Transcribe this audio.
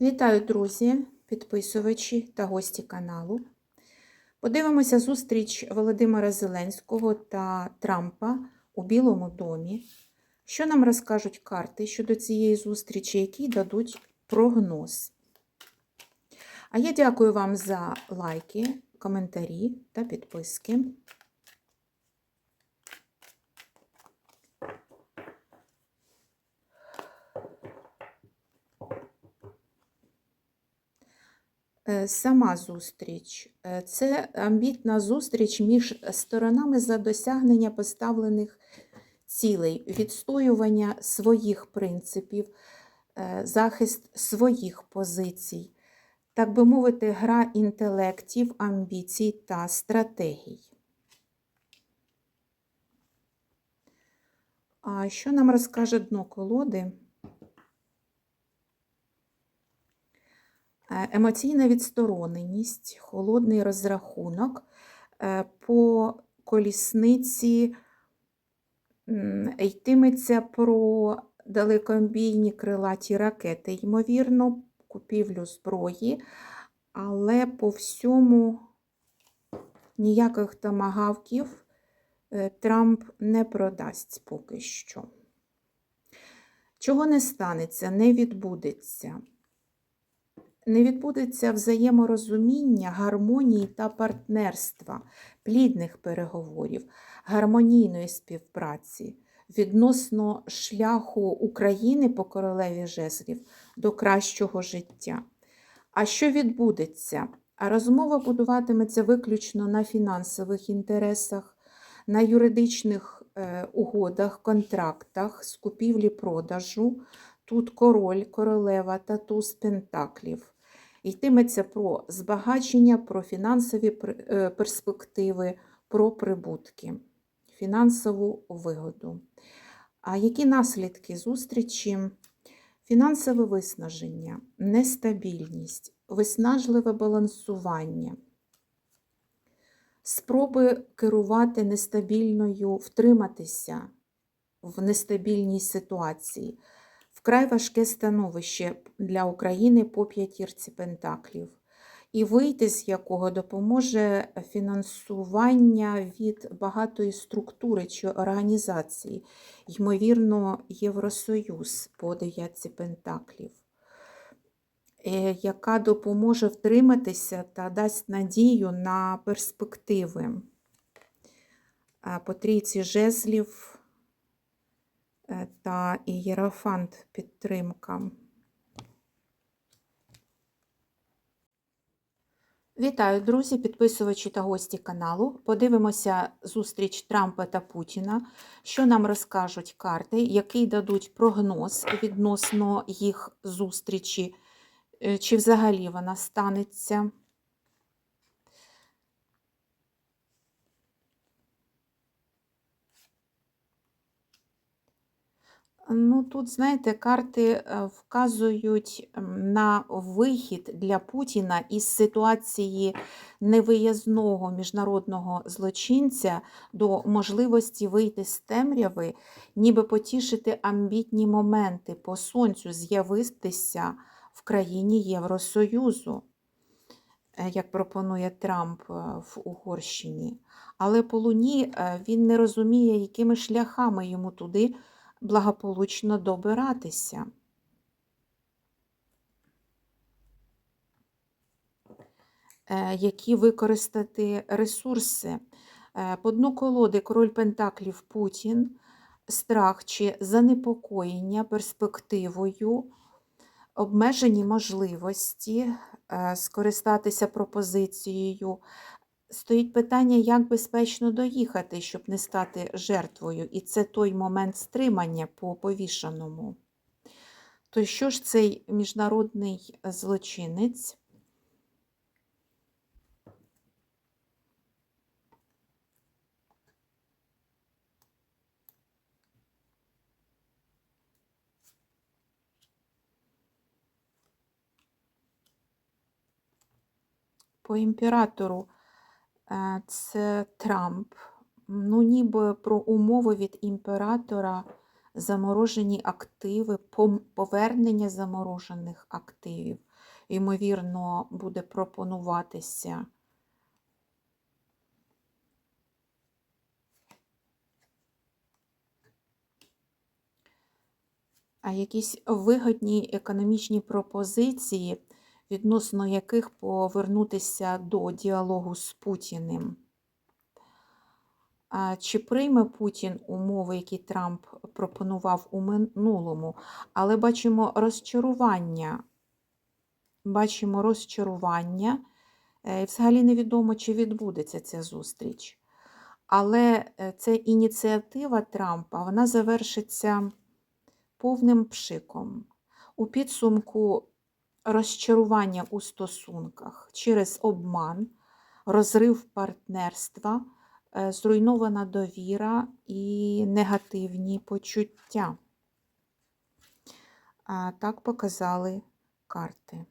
Вітаю, друзі, підписувачі та гості каналу. Подивимося зустріч Володимира Зеленського та Трампа у Білому домі. Що нам розкажуть карти щодо цієї зустрічі, які дадуть прогноз. А я дякую вам за лайки, коментарі та підписки. Сама зустріч Е, це амбітна зустріч між сторонами за досягнення поставлених цілей, відстоювання своїх принципів, е, захист своїх позицій, так би мовити, гра інтелектів, амбіцій та стратегій. А що нам розкаже дно колоди? Емоційна відстороненість, холодний розрахунок Е, по колісниці йтиметься про далекобійні крилаті ракети, ймовірно, купівлю зброї, але по всьому ніяких томагавків е, Трамп не продасть поки що. Чого не станеться, не відбудеться не відбудеться взаєморозуміння, гармонії та партнерства, плідних переговорів, гармонійної співпраці відносно шляху України по королеві жезлів до кращого життя. А що відбудеться? Розмова будуватиметься виключно на фінансових інтересах, на юридичних е, угодах, контрактах з купівлі-продажу. Тут король, королева та туз пентаклів. Йтиметься про збагачення, про фінансові е, перспективи, про прибутки, фінансову вигоду. А які наслідки зустрічі? Фінансове виснаження, нестабільність, виснажливе балансування, спроби керувати нестабільною, втриматися в нестабільній ситуації. Вкрай важке становище для України по п'ятірці пентаклів, і вийти з якого допоможе фінансування від багатої структури чи організації, ймовірно, Євросоюз по дев'ятці пентаклів, е, яка допоможе втриматися та дасть надію на перспективи. По трійці жезлів е, та ієрофант підтримка. Вітаю, друзі, підписувачі та гості каналу. Подивимося зустріч Трампа та Путіна, що нам розкажуть карти, який дадуть прогноз відносно їх зустрічі, е, чи взагалі вона станеться. Ну, тут, знаєте, карти е, вказують на вихід для Путіна із ситуації невиязного міжнародного злочинця до можливості вийти з темряви, ніби потішити амбітні моменти по сонцю, з'явитися в країні Євросоюзу, е, як пропонує Трамп е, в Угорщині. Але по Луні е, він не розуміє, якими шляхами йому туди благополучно добиратися. Е, Які використати ресурси. Е, По дну колоди король Пентаклів Путін, страх чи занепокоєння перспективою, обмежені можливості е, скористатися пропозицією, стоїть питання, як безпечно доїхати, щоб не стати жертвою. І це той момент стримання по повішаному. То що ж цей міжнародний злочинець? По імператору це Трамп. Ну, ніби про умови від імператора заморожені активи, повернення заморожених активів. Ймовірно, буде пропонуватися. А якісь вигодні економічні пропозиції, відносно яких повернутися до діалогу з Путіним. Чи прийме Путін умови, які Трамп пропонував у минулому? Але бачимо розчарування. Бачимо розчарування. Е, і Взагалі невідомо, чи відбудеться ця зустріч. Але е, ця ініціатива Трампа вона завершиться повним пшиком. У підсумку розчарування у стосунках через обман, розрив партнерства, е, зруйнована довіра і негативні почуття. Так показали карти.